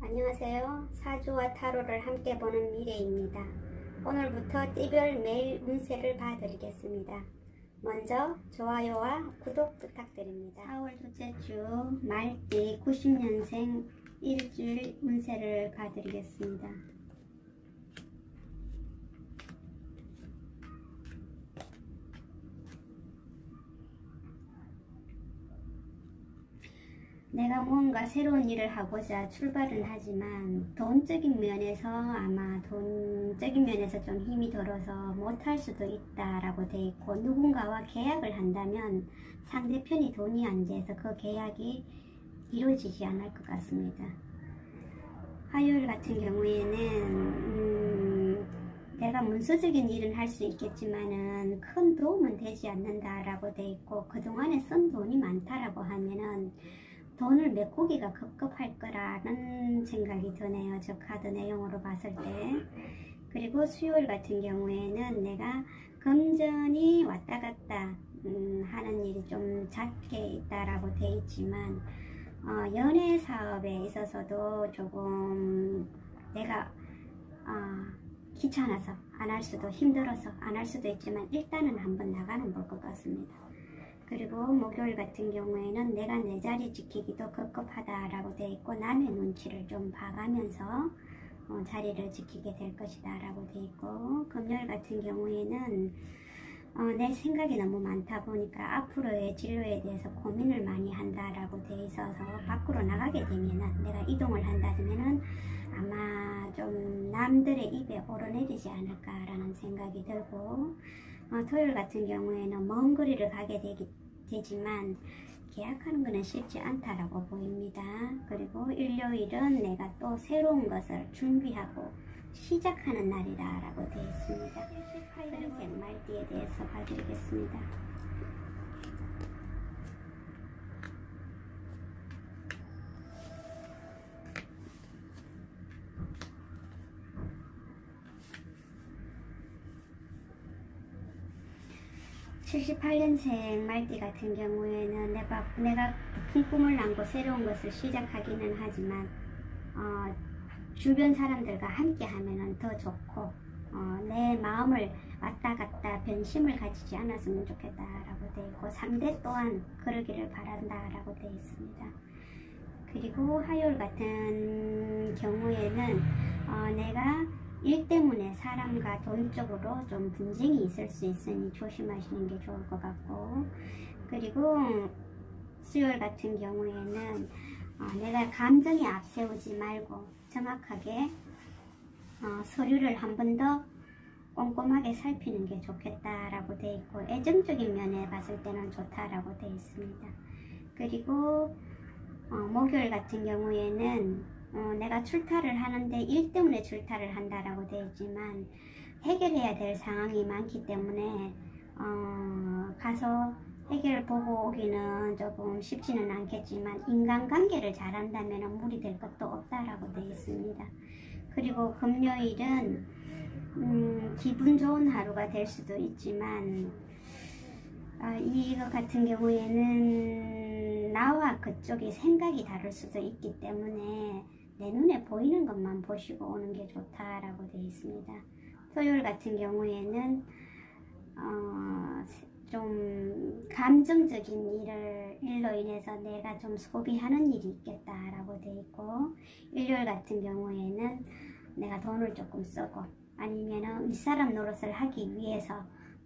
안녕하세요. 사주와 타로를 함께 보는 미래입니다. 오늘부터 띠별 매일 운세를 봐드리겠습니다. 먼저 좋아요와 구독 부탁드립니다. 4월 둘째 주 말띠 90년생 일주일 운세를 봐드리겠습니다. 내가 뭔가 새로운 일을 하고자 출발은 하지만 돈적인 면에서 아마 돈적인 면에서 좀 힘이 들어서 못할 수도 있다라고 돼 있고 누군가와 계약을 한다면 상대편이 돈이 안 돼서 그 계약이 이루어지지 않을 것 같습니다. 화요일 같은 경우에는 음, 내가 문서적인 일은 할 수 있겠지만은 큰 도움은 되지 않는다라고 돼 있고 그동안에 쓴 돈이 많다라고 하면은 돈을 메꾸기가 급급할 거라는 생각이 드네요. 저 카드 내용으로 봤을 때. 그리고 수요일 같은 경우에는 내가 금전이 왔다 갔다 음, 하는 일이 좀 작게 있다라고 돼 있지만 어, 연애 사업에 있어서도 조금 내가 어, 귀찮아서 안 할 수도 힘들어서 안 할 수도 있지만 일단은 한번 나가는 볼 것 같습니다. 그리고 목요일 같은 경우에는 내가 내 자리 지키기도 급급하다라고 돼 있고 남의 눈치를 좀 봐가면서 어, 자리를 지키게 될 것이다 라고 돼 있고 금요일 같은 경우에는 어, 내 생각이 너무 많다 보니까 앞으로의 진로에 대해서 고민을 많이 한다 라고 돼 있어서 밖으로 나가게 되면은 내가 이동을 한다면은 아마 좀 남들의 입에 오르내리지 않을까 라는 생각이 들고 어, 토요일 같은 경우에는 먼 거리를 가게 되기, 되지만 계약하는 것은 쉽지 않다라고 보입니다. 그리고 일요일은 내가 또 새로운 것을 준비하고 시작하는 날이다라고 되어 있습니다. 78년생 말띠에 대해서 봐드리겠습니다. (78년생) 말띠 같은 경우에는 내가 내가 큰 꿈을 안고 새로운 것을 시작하기는 하지만 어, 주변 사람들과 함께 하면 더 좋고 어, 내 마음을 왔다 갔다 변심을 가지지 않았으면 좋겠다라고 되어 있고 3대 또한 그러기를 바란다라고 되어 있습니다. 그리고 화요일 같은 경우에는 어, 내가 일 때문에 사람과 돈 쪽으로 좀 분쟁이 있을 수 있으니 조심하시는 게 좋을 것 같고 그리고 수요일 같은 경우에는 어, 내가 감정에 앞세우지 말고 정확하게 어, 서류를 한 번 더 꼼꼼하게 살피는 게 좋겠다라고 돼 있고 애정적인 면에 봤을 때는 좋다라고 돼 있습니다. 그리고 어, 목요일 같은 경우에는 어, 내가 출타를 하는데 일 때문에 출타를 한다라고 되어 있지만 해결해야 될 상황이 많기 때문에 어, 가서 해결 보고 오기는 조금 쉽지는 않겠지만 인간관계를 잘한다면 무리 될 것도 없다라고 되어 있습니다. 그리고 금요일은 음, 기분 좋은 하루가 될 수도 있지만 아, 이거 같은 경우에는 나와 그쪽이 생각이 다를 수도 있기 때문에 내 눈에 보이는 것만 보시고 오는 게 좋다라고 되어 있습니다. 토요일 같은 경우에는 어, 좀 감정적인 일을 일로 인해서 내가 좀 소비하는 일이 있겠다라고 돼 있고 일요일 같은 경우에는 내가 돈을 조금 쓰고 아니면은 윗사람 노릇을 하기 위해서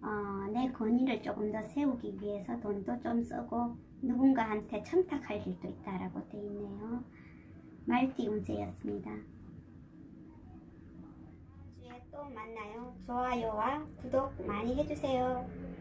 어, 내 권위를 조금 더 세우기 위해서 돈도 좀 쓰고 누군가한테 청탁할 일도 있다라고 돼 있네요. 말띠 운세였습니다. 주에 또 만나요. 좋아요와 구독 많이 해주세요.